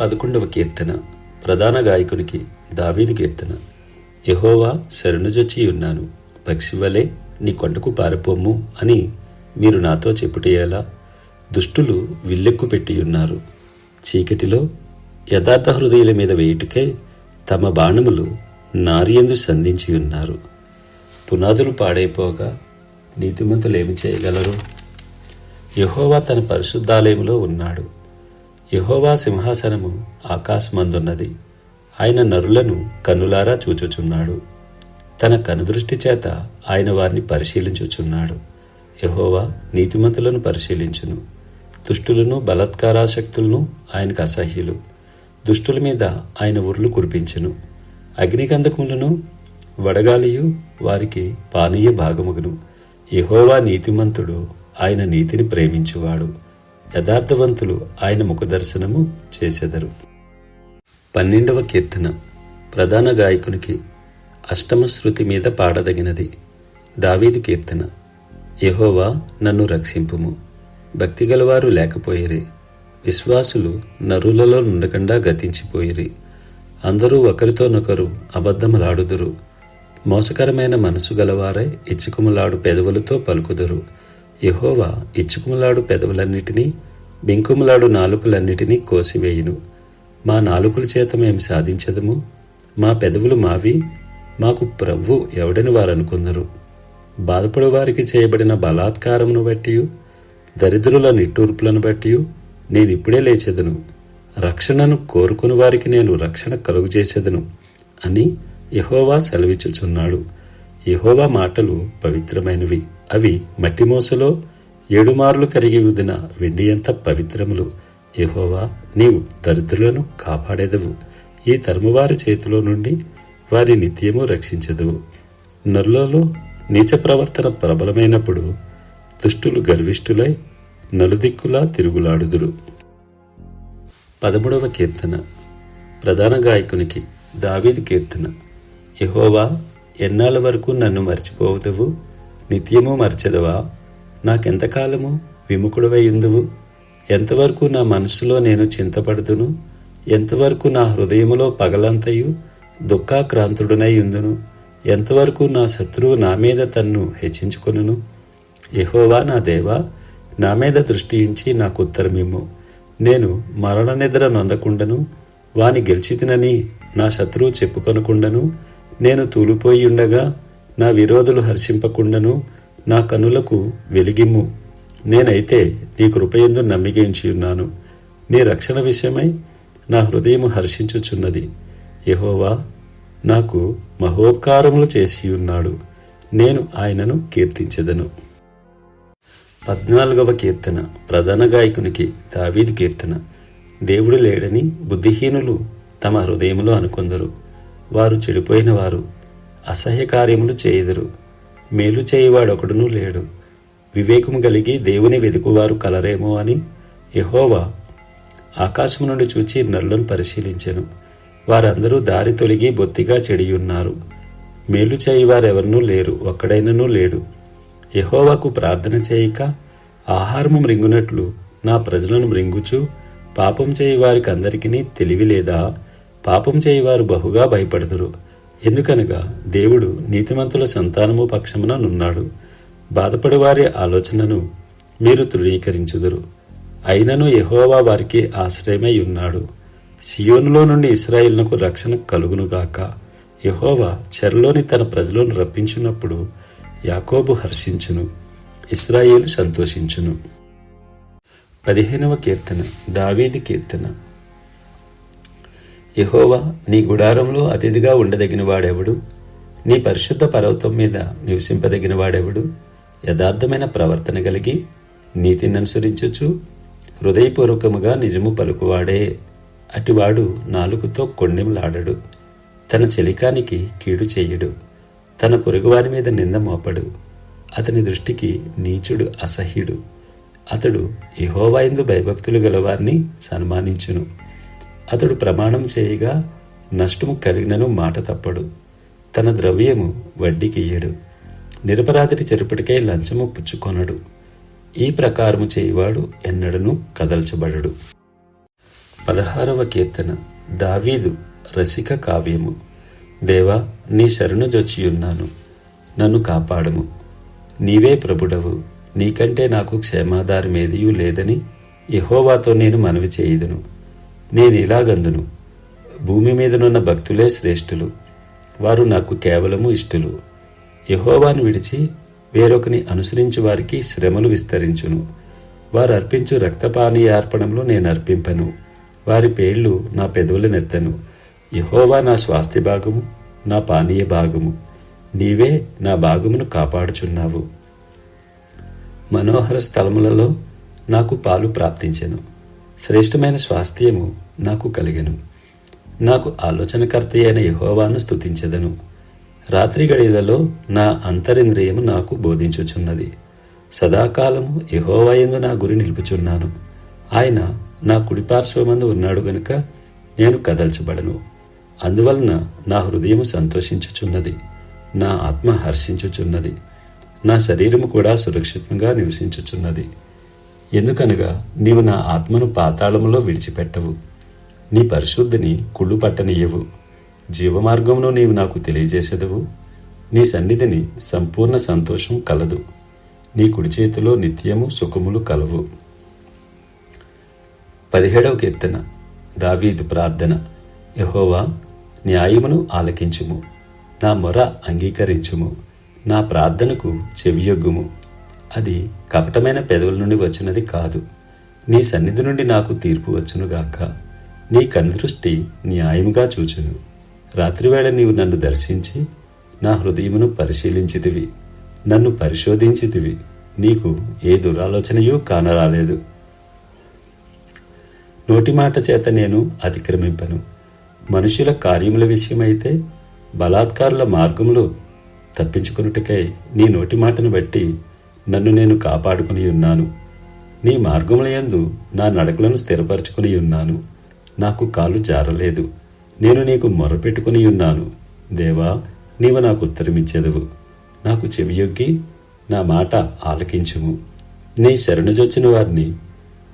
పదకొండవ కీర్తన ప్రధాన గాయకునికి దావీదు కీర్తన. యహోవా శరణుజొచ్చి ఉన్నాను. పక్షివలే నీ కొండకు పారిపోమ్ము అని మీరు నాతో చెప్పుటేలా దుష్టులు విల్లెక్కు పెట్టి ఉన్నారు. చీకటిలో యథార్థ హృదయుల మీద వేయుటకై తమ బాణములు నారియందు సంధించి ఉన్నారు. పునాదులు పాడైపోగా నీతిమంతులు ఏమి చేయగలరు? యహోవా తన పరిశుద్ధాలయంలో ఉన్నాడు. యహోవా సింహాసనము ఆకాశమందున్నది. ఆయన నరులను కన్నులారా చూచుచున్నాడు. తన కనుదృష్టి చేత ఆయన వారిని పరిశీలించుచున్నాడు. యహోవా నీతిమంతులను పరిశీలించును. దుష్టులను బలత్కారాశక్తులను ఆయనకు అసహ్యులు. దుష్టుల మీద ఆయన ఉర్లు కురిపించును. అగ్నిగంధకములను వడగాలియు వారికి పానీయ భాగముగును. యహోవా నీతిమంతుడు ఆయన నీతిని ప్రేమించువాడు. యథార్థవంతులు ఆయన ముఖదర్శనము చేసెదరు. పన్నెండవ కీర్తన ప్రధాన గాయకునికి అష్టమ శృతి మీద పాడదగినది దావీదు కీర్తన. యహోవా నన్ను రక్షింపుము. భక్తిగలవారు లేకపోయిరి. విశ్వాసులు నరులలో నుండకుండా గతించిపోయిరి. అందరూ ఒకరితోనొకరు అబద్ధములాడుదురు. మోసకరమైన మనసు గలవారై ఇచ్చుకుములాడు పెదవులతో పలుకుదురు. యహోవా ఇచ్చుకుములాడు పెదవులన్నిటినీ బింకుములాడు నాలుకలన్నిటినీ కోసివేయును. మా నాలుకల చేత మేము సాధించదము. మా పెదవులు మావి. మాకు ప్రభు ఎవడని వారనుకుందరు. బాధపడు వారికి చేయబడిన బలాత్కారమును బట్టి దరిద్రుల నిట్టూర్పులను బట్టి నేనిప్పుడే లేచెదను. రక్షణను కోరుకుని వారికి నేను రక్షణ కలుగు చేసేదను అని యహోవా సెలవిచ్చుచున్నాడు. యహోవా మాటలు పవిత్రమైనవి. అవి మట్టిమోసలో ఏడుమార్లు కరిగి ఉదిన వెండి ఎంత పవిత్రములు. యహోవా నీవు దరిద్రులను కాపాడేదవు. ఈ ధర్మవారి చేతిలో నుండి వారి నిత్యము రక్షించదువు. నరులలో నీచ ప్రవర్తన ప్రబలమైనప్పుడు దుష్టులు గర్విష్ఠులై నలుదిక్కులా తిరుగులాడుదురు. పదమూడవ కీర్తన. ప్రధాన గాయకునికి దావీదు కీర్తన. యహోవా ఎన్నాళ్ళ వరకు నన్ను మర్చిపోవుదువు? నిత్యము మర్చెదవా? నాకెంతకాలము విముఖుడవై ఎంతవరకు నా మనసులో నేను చింతపడుదును? ఎంతవరకు నా హృదయములో పగలంతయు దుఃఖాక్రాంతుడునై ఉందును? ఎంతవరకు నా శత్రువు నా మీద తన్ను హెచ్చించుకొనును? యహోవా నా దేవా నా మీద దృష్టించి నాకు ఉత్తరమిమ్ము నేను మరణ నిద్ర నొందకుండను. వాని గెలిచితినని నా శత్రువు చెప్పుకొనకుండను. నేను తూలిపోయి ఉండగా నా విరోధులు హర్షింపకుండను నా కనులకు వెలిగిమ్ము. నేనైతే నీ కృపయందు నమ్మిగించి ఉన్నాను. నీ రక్షణ విషయమై నా హృదయము హర్షించుచున్నది. యహోవా నాకు మహోపకారములు చేసి ఉన్నాడు. నేను ఆయనను కీర్తించెదను. పద్నాలుగవ కీర్తన. ప్రధాన గాయకునికి దావీదు కీర్తన. దేవుడు లేడని బుద్ధిహీనులు తమ హృదయములు అనుకొందరు. వారు చెడిపోయిన వారు. అసహ్య కార్యములు చేయుదురు. మేలు చేయువాడొకడును లేడు. వివేకము కలిగి దేవుని వెతుకువారు కలరేమో అని యహోవా ఆకాశము నుండి చూచి నరులను పరిశీలించెను. వారందరూ దారి తొలగి బొత్తిగా చెడియున్నారు. మేలు చేయువారెవరనూ లేరు ఒక్కడైననూ లేడు. యహోవాకు ప్రార్థన చేయక ఆహారము మృంగునట్లు నా ప్రజలను మృంగుచు పాపం చేయి వారికి అందరికీ తెలివి లేదా పాపం చేయువారు బహుగా భయపడుదురు. ఎందుకనగా దేవుడు నీతిమంతుల సంతానము పక్షమున నున్నాడు. బాధపడివారి ఆలోచనను మీరు తృణీకరించుదురు. అయినను యహోవా వారికి ఆశ్రయమై ఉన్నాడు. సియోనులో నుండి ఇస్రాయిల్నకు రక్షణ కలుగునుగాక యహోవా చెరలోని తన ప్రజలను రప్పించినప్పుడు యాకోబు హర్షించును. ఇస్రాయేలు సంతోషించును. పదిహేనవ కీర్తన దావీది కీర్తన. యహోవా నీ గుడారంలో అతిథిగా ఉండదగిన వాడెవడు నీ పరిశుద్ధ పర్వతం మీద నివసింపదగిన వాడెవడు యథార్థమైన ప్రవర్తన కలిగి నీతిని అనుసరించచ్చు హృదయపూర్వకముగా నిజము పలుకువాడే. అటివాడు నాలుగుతో కొండెములాడడు. తన చెలికానికి కీడు చెయ్యడు తన పొరుగువారి మీద నింద మోపడు. అతని దృష్టికి నీచుడు అసహ్యుడు. అతడు ఇహోవాయిందు భయభక్తులు గలవారిని సన్మానించును. అతడు ప్రమాణం చేయగా నష్టము కలిగినను మాట తప్పడు. తన ద్రవ్యము వడ్డీకి ఇయ్యడు నిరపరాధిని లంచము పుచ్చుకొనడు. ఈ ప్రకారము చేయువాడు ఎన్నడను కదల్చబడడు. పదహారవ కీర్తన. దావీదు రసిక కావ్యము. దేవా నీ శరణు జొచ్చియున్నాను. నన్ను కాపాడము. నీవే ప్రభుడవు. నీకంటే నాకు క్షేమాధారమేదియూ లేదని యహోవాతో నేను మనవి చేయుదును. నేను ఇలాగందును. భూమి మీదనున్న భక్తులే శ్రేష్ఠులు. వారు నాకు కేవలము ఇష్టలు. యెహోవాను విడిచి వేరొకని అనుసరించి వారికి శ్రమలు విస్తరించును. వారు అర్పించు రక్తపానీయ అర్పణంలో నేను అర్పింపను. వారి పేర్లు నా పెదవులనెత్తను యహోవా నా స్వాస్థ్య భాగము నా పానీయ భాగము. నీవే నా భాగమును కాపాడుచున్నావు. మనోహర స్థలములలో నాకు పాలు ప్రాప్తించెను. శ్రేష్టమైన స్వాస్థ్యము నాకు కలిగెను. నాకు ఆలోచనకర్త అయిన యహోవాను స్తుతించెదను. రాత్రి గడియలలో నా అంతరింద్రియము నాకు బోధించుచున్నది. సదాకాలము యహోవాయందు నా గురి నిలుపుచున్నాను. ఆయన నా కుడిపార్శ్వమందు ఉన్నాడు గనుక నేను కదల్చబడను. అందువలన నా హృదయము సంతోషించుచున్నది. నా ఆత్మ హర్షించుచున్నది. నా శరీరము కూడా సురక్షితంగా నివసించుచున్నది. ఎందుకనగా నీవు నా ఆత్మను పాతాళములో విడిచిపెట్టవు. నీ పరిశుద్ధిని కుళ్ళు పట్టనీయవు జీవమార్గమును నీవు నాకు తెలియజేసేదవు. నీ సన్నిధిని సంపూర్ణ సంతోషం కలదు. నీ కుడి చేతిలో నిత్యము సుఖములు కలవు. పదిహేడవ కీర్తన దావీదు ప్రార్థన. యహోవా న్యాయమును ఆలకించుము. నా మొర అంగీకరించుము. నా ప్రార్థనకు చెవియొగ్గుము. అది కపటమైన పెదవుల నుండి వచ్చినది కాదు. నీ సన్నిధి నుండి నాకు తీర్పు వచ్చునుగాక నీ కనుదృష్టి న్యాయముగా చూచును. రాత్రివేళ నీవు నన్ను దర్శించి నా హృదయమును పరిశీలించితివి. నన్ను పరిశోధించితివి. నీకు ఏ దురాలోచనయూ కానరాలేదు. నోటి మాట చేత నేను అతిక్రమింపను. మనుషుల కార్యముల విషయమైతే బలాత్కారుల మార్గములు తప్పించుకొనుటకై నీ నోటి మాటను బట్టి నన్ను నేను కాపాడుకుని ఉన్నాను. నీ మార్గములయందు నా నడకలను స్థిరపరచుకుని ఉన్నాను. నాకు కాలు జారలేదు. నేను నీకు మొరపెట్టుకుని ఉన్నాను. దేవా నీవు నాకు ఉత్తరమిచ్చేదవు. నాకు చెవియొగ్గి నా మాట ఆలకించుము. నీ శరణుజొచ్చిన వారిని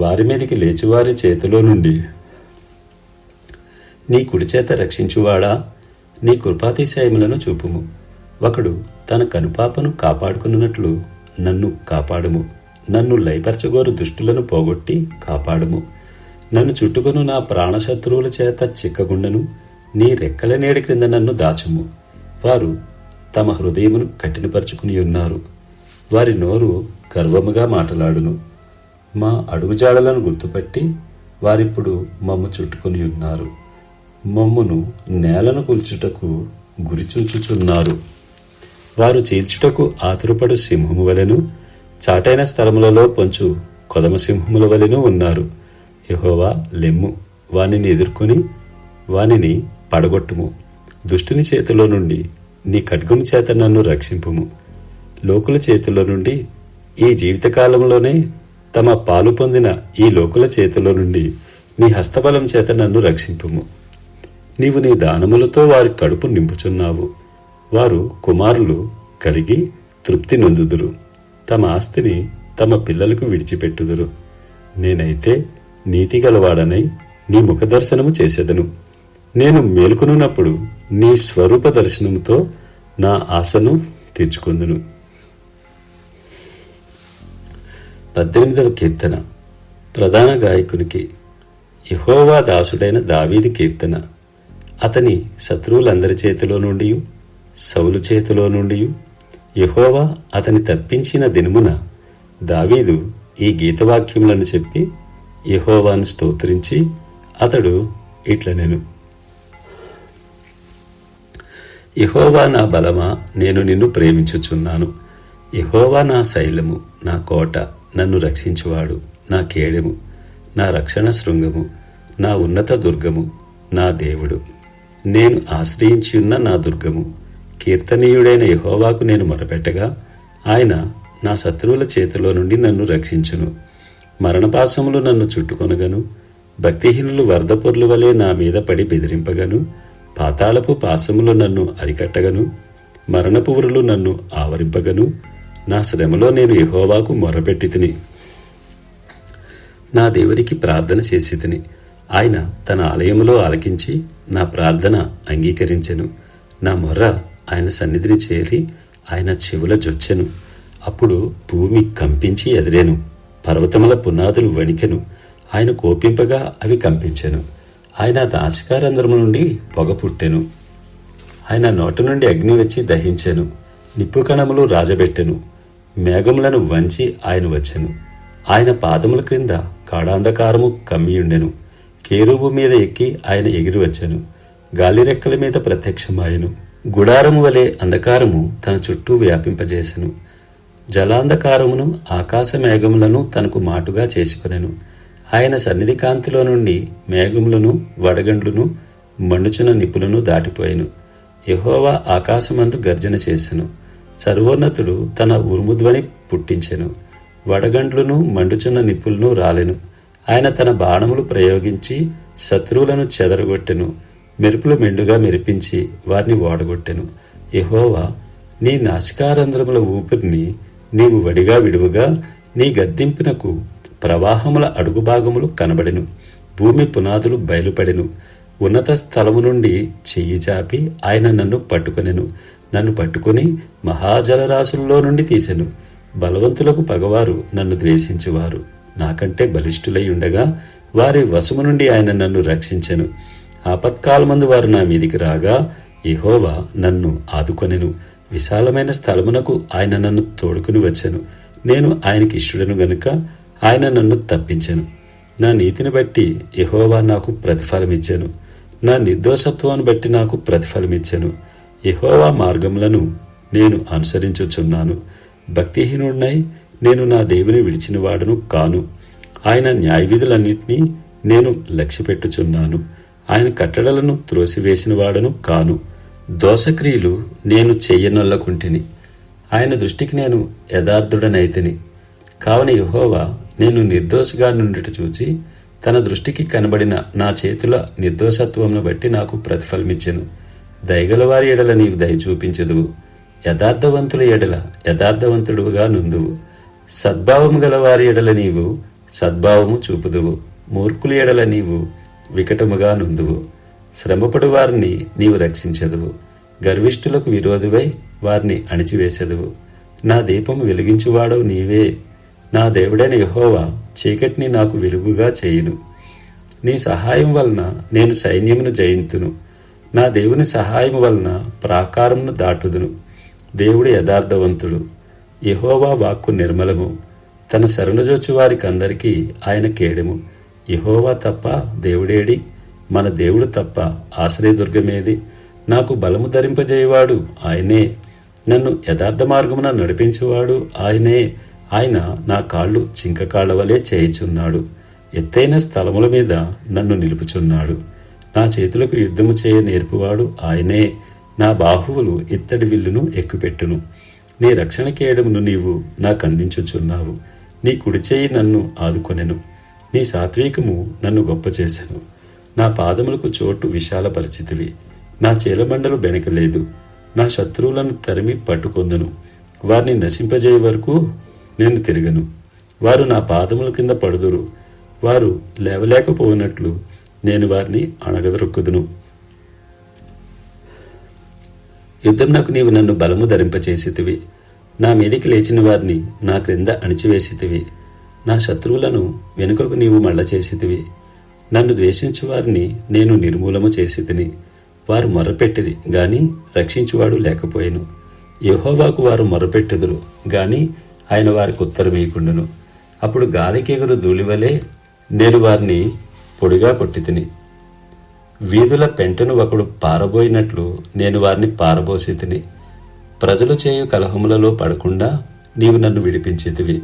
వారి మీదకి లేచివారి చేతిలో నుండి నీ కుడిచేత రక్షించువాడా? నీ కృపాతిశయములను చూపుము. ఒకడు తన కనుపాపను కాపాడుకున్నట్లు నన్ను కాపాడుము. నన్ను లయపరచగోరు దుష్టులను పోగొట్టి కాపాడుము. నన్ను చుట్టుకొను నా ప్రాణశత్రువుల చేత చిక్కగుండను. నీ రెక్కల నీడ క్రింద నన్ను దాచుము. వారు తమ హృదయమును కఠినపరుచుకుని ఉన్నారు. వారి నోరు గర్వముగా మాటలాడును. మా అడుగుజాడలను గుర్తుపట్టి వారిప్పుడు మమ్ము చుట్టుకొని ఉన్నారు. మమ్మును నేలను కూల్చుటకు గురిచూచుచున్నారు వారు చీల్చుటకు ఆతురపడు సింహము వలెను చాటైన స్థలములలో పొంచు కొదమ సింహముల వలెను ఉన్నారు. యహోవా లెమ్ము వానిని ఎదుర్కొని వానిని పడగొట్టుము. దుష్టుని చేతిలో నుండి నీ ఖడ్గము చేత నన్ను రక్షింపుము. లోకుల చేతిలో నుండి ఈ జీవితకాలంలోనే తమ పాలు పొందిన ఈ లోకుల చేతిలో నుండి నీ హస్తబలం చేత నన్ను రక్షింపుము. నీవు నీ దానములతో వారి కడుపు నింపుచున్నావు. వారు కుమారులు కలిగి తృప్తి నొందుదురు. తమ ఆస్తిని తమ పిల్లలకు విడిచిపెట్టుదురు. నేనైతే నీతిగలవాడనై నీ ముఖదర్శనము చేసేదను. నేను మేలుకొనున్నప్పుడు నీ స్వరూప దర్శనముతో నా ఆశను తీర్చుకుందును. పద్దెనిమిదవ కీర్తన. ప్రధాన గాయకునికి యహోవా దాసుడైన దావీది కీర్తన. అతని శత్రువులందరి చేతిలో నుండి సౌలు చేతిలో నుండి యహోవా అతని తప్పించిన దినమున దావీదు ఈ గీతవాక్యములను చెప్పి యహోవాను స్తోత్రించి అతడు ఇట్లనెను. యహోవా నా బలమా నేను నిన్ను ప్రేమించుచున్నాను. యహోవా నా శైలము నా కోట నన్ను రక్షించువాడు నా కేడెము నా రక్షణ శృంగము నా ఉన్నత దుర్గము నా దేవుడు. నేను ఆశ్రయించియున్న నా దుర్గము కీర్తనీయుడైన యహోవాకు నేను మొరపెట్టగా ఆయన నా శత్రువుల చేతిలో నుండి నన్ను రక్షించును. మరణపాశములు నన్ను చుట్టుకొనగను. భక్తిహీనులు వరదపొర్లు వలె నా మీద పడి బెదిరింపగను. పాతాళపు పాశములు నన్ను అరికట్టగను. మరణపు ఉరులు నన్ను ఆవరింపగను. నా శ్రమలో నేను యహోవాకు మొరపెట్టి తిని. నా దేవునికి ప్రార్థన చేసి తిని. ఆయన తన ఆలయములో ఆలకించి నా ప్రార్థన అంగీకరించెను. నా మొర్ర ఆయన సన్నిధిని చేరి ఆయన చెవుల జొచ్చెను. అప్పుడు భూమి కంపించి ఎదిరేను. పర్వతముల పునాదులు వణికెను. ఆయన కోపింపగా అవి కంపించెను. ఆయన రాశికారంధ్రము నుండి పొగ పుట్టెను. ఆయన నోటి నుండి అగ్ని వచ్చి దహించెను. నిప్పు కణములు రాజబెట్టెను. మేఘములను వంచి ఆయన వచ్చెను. ఆయన పాదముల క్రింద గాఢాంధకారము కమ్మియుండెను. కేరువు మీద ఎక్కి ఆయన ఎగిరి వచ్చెను. గాలిరెక్కల మీద ప్రత్యక్షమాయను. గుడారము వలె అంధకారము తన చుట్టూ వ్యాపింపజేసెను. జలాంధకారమును ఆకాశ మేఘములను తనకు మాటుగా చేసుకునెను. ఆయన సన్నిధి కాంతిలో నుండి మేఘములను వడగండ్లను మండుచున్న నిప్పులను దాటిపోయాను. యహోవా ఆకాశమందు గర్జన చేసెను. సర్వోన్నతుడు తన ఉరుముధ్వని పుట్టించెను. వడగండ్లను మండుచున్న నిప్పులను రాలెను. ఆయన తన బాణములు ప్రయోగించి శత్రువులను చెదరగొట్టెను. మెరుపులు మెండుగా మెరిపించి వారిని ఓడగొట్టెను యహోవా నీ నాసికారంధ్రముల ఊపిరిని నీవు వడిగా విడువగా నీ గద్దింపునకు ప్రవాహముల అడుగు భాగములు కనబడెను. భూమి పునాదులు బయలుపడెను. ఉన్నత స్థలము నుండి చెయ్యి చాపి ఆయన నన్ను పట్టుకొనెను. నన్ను పట్టుకుని మహాజలరాశుల్లో నుండి తీసెను. బలవంతులకు పగవారు నన్ను ద్వేషించువారు. నాకంటే బలిష్ఠులై ఉండగా వారి వశము నుండి ఆయన నన్ను రక్షించెను. ఆపత్కాలమందు వారు నా మీదికి రాగా ఇహోవా నన్ను ఆదుకొనెను. విశాలమైన స్థలమునకు ఆయన నన్ను తోడుకుని వచ్చాను. నేను ఆయనకి ఇష్టడను గనుక ఆయన నన్ను తప్పించాను. నా నీతిని బట్టి ఇహోవా నాకు ప్రతిఫలమిచ్చాను. నా నిర్దోషత్వాన్ని బట్టి నాకు ప్రతిఫలమిచ్చాను. ఇహోవా మార్గములను నేను అనుసరించుచున్నాను. భక్తిహీనుడినై నేను నా దేవుని విడిచినవాడను కాను. ఆయన న్యాయవిధులన్నింటినీ నేను లక్ష్యపెట్టుచున్నాను. ఆయన కట్టడలను త్రోసివేసినవాడను కాను. దోషక్రియలు నేను చెయ్యనొల్లకుంటిని ఆయన దృష్టికి నేను యథార్థుడనైతిని. కావున యహోవా నేను నిర్దోషిగా నుండిట చూచి తన దృష్టికి కనబడిన నా చేతుల నిర్దోషత్వమును బట్టి నాకు ప్రతిఫలమిచ్చెను. దయగలవారి ఎడల నీవు దయ చూపించదువు. యథార్థవంతుల ఎడల యథార్థవంతుడుగా నుందువు. సద్భావము గలవారి ఎడల నీవు సద్భావము చూపుదువు. మూర్ఖుల ఎడల నీవు వికటముగా నుందువు. శ్రమపడు వారిని నీవు రక్షించదువు. గర్విష్ఠులకు విరోధువై వారిని అణిచివేసెదవు. నా దీపము వెలిగించువాడవు నీవే. నా దేవుడైన యహోవా చీకటిని నాకు వెలుగుగా చేయును. నీ సహాయం వలన నేను సైన్యమును జయింతును. నా దేవుని సహాయం వలన ప్రాకారమును దాటుదును. దేవుడు యథార్థవంతుడు. యహోవా వాక్కు నిర్మలము. తన శరణుజొచ్చు వారికి అందరికీ ఆయన కేడెము. ఇహోవా తప్ప దేవుడేడి? మన దేవుడు తప్ప ఆశ్రయదుర్గమేది? నాకు బలము ధరింపజేయవాడు ఆయనే. నన్ను యథార్థ మార్గమున నడిపించువాడు ఆయనే. ఆయన నా కాళ్ళు చింకకాళ్ళవలే చేయుచున్నాడు. ఎత్తైన స్థలముల మీద నన్ను నిలుపుచున్నాడు. నా చేతులకు యుద్ధము చేయ నేర్పువాడు ఆయనే. నా బాహువులు ఇత్తడి విల్లును ఎక్కుపెట్టును. నీ రక్షణ కేయడమును నీవు నాకు అందించుచున్నావు నీ కుడిచేయి నన్ను ఆదుకొనెను. నీ సాత్వికము నన్ను గొప్ప చేసెను నా పాదములకు చోటు విశాలపరిచితివి. నా చీలమండలు బెనకలేదు. నా శత్రువులను తరిమి పట్టుకొందును. వారిని నశింపజేయ వరకు నేను తిరగను. వారు నా పాదముల కింద పడుదురు. వారు లేవలేకపోయినట్లు నేను వారిని అణగదొక్కుదును. యుద్ధంనకు నీవు నన్ను బలము ధరింపచేసితివి. నా మీదికి లేచిన వారిని నా క్రింద అణిచివేసితివి. నా శత్రువులను వెనుకకు నీవు మళ్ళ చేసితివి నన్ను ద్వేషించు వారిని నేను నిర్మూలము చేసి తిని వారు మొరపెట్టిరి గాని రక్షించువాడు లేకపోయాను. యహోవాకు వారు మొరపెట్టెదురు గాని ఆయన వారికి ఉత్తరమేయకుండును అప్పుడు గాలికెగురు ధూళివలే నేను వారిని పొడిగా కొట్టి తిని వీధుల పెంటను ఒకడు పారబోయినట్లు నేను వారిని పారబోసి తిని ప్రజలు చేయు కలహములలో పడకుండా నీవు నన్ను విడిపించితివి.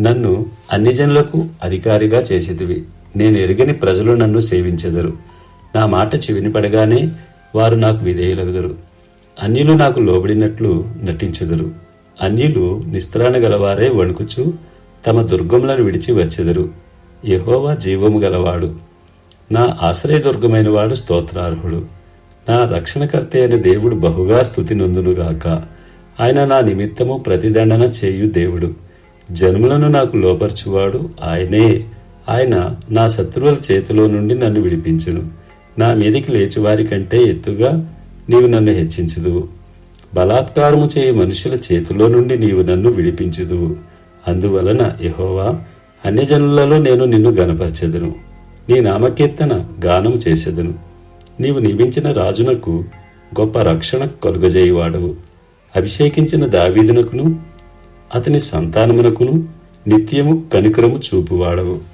నన్ను అన్ని జనులకు అధికారిగా చేసేదివి నేను ఎరుగని ప్రజలు నన్ను సేవించెదరు. నా మాట చెవిని పడగానే వారు నాకు విధేయులగుదరు. అన్యులు నాకు లోబడినట్లు నటించెదరు. అన్యులు నిస్త్రాణ గలవారే వణుకుచు తమ దుర్గములను విడిచి వచ్చెదరు. యహోవా జీవము గలవాడు. నా ఆశ్రయదుర్గమైన వాడు స్తోత్రార్హుడు. నా రక్షణకర్త అయిన దేవుడు బహుగా స్థుతి నొందునుగాక. ఆయన నా నిమిత్తము ప్రతిదండన చేయు దేవుడు. జన్ములను నాకు లోపరచువాడు ఆయనే. ఆయన నా శత్రువుల చేతిలో నుండి నన్ను విడిపించును. నా మీదికి లేచివారి కంటే ఎత్తుగా నీవు నన్ను హెచ్చించుదు బలాత్కారము చేయి మనుషుల చేతిలో నుండి నీవు నన్ను విడిపించుదు అందువలన యహోవా అన్యజనులలో నేను నిన్ను గనపరచెదను నీ నామకీర్తన గానము చేసెదను. నీవు నియమించిన రాజునకు గొప్ప రక్షణ కలుగజేయువాడవు. అభిషేకించిన దావీదునకును అతని సంతానమునకును నిత్యము కనికరము చూపువాడవు.